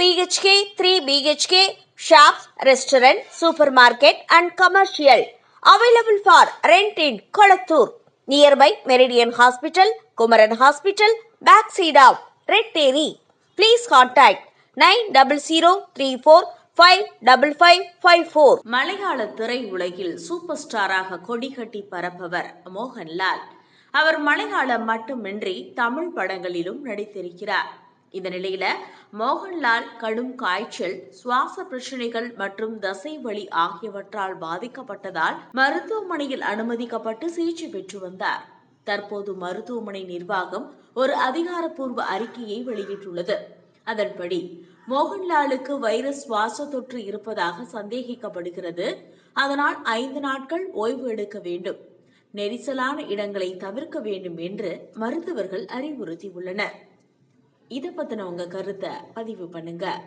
BHK three BHK shop restaurant super market and commercial available for rent in Kolathur nearby Meridian hospital Kumaran hospital back seat Retteri please contact nine double zero three four five double five five four மலையாள திரையுலகில் super ஸ்டாராக கொடிகட்டி பரப்பவர் மோகன்லால் அவர் மலையாளம் மட்டுமின்றி தமிழ் படங்களிலும் நடித்திருக்கிறார் இந்த நிலையில மோகன்லால் கடும் காய்ச்சல் சுவாச பிரச்சனைகள் மற்றும் தசை வலி ஆகியவற்றால் பாதிக்கப்பட்டதால் மருத்துவமனையில் அனுமதிக்கப்பட்டு சிகிச்சை பெற்று வந்தார். தற்போது மருத்துவமனை நிர்வாகம் ஒரு அதிகாரப்பூர்வ அறிக்கையை வெளியிட்டுள்ளது. அதன்படி மோகன்லாலுக்கு வைரஸ் சுவாச தொற்று இருப்பதாக சந்தேகிக்கப்படுகிறது. அதனால் ஐந்து நாட்கள் ஓய்வு எடுக்க வேண்டும். நெரிசலான இடங்களை தவிர்க்க வேண்டும் என்று மருத்துவர்கள் அறிவுறுத்தியுள்ளனர். இதை பற்றின உங்கள் கருத்தை பதிவு பண்ணுங்கள்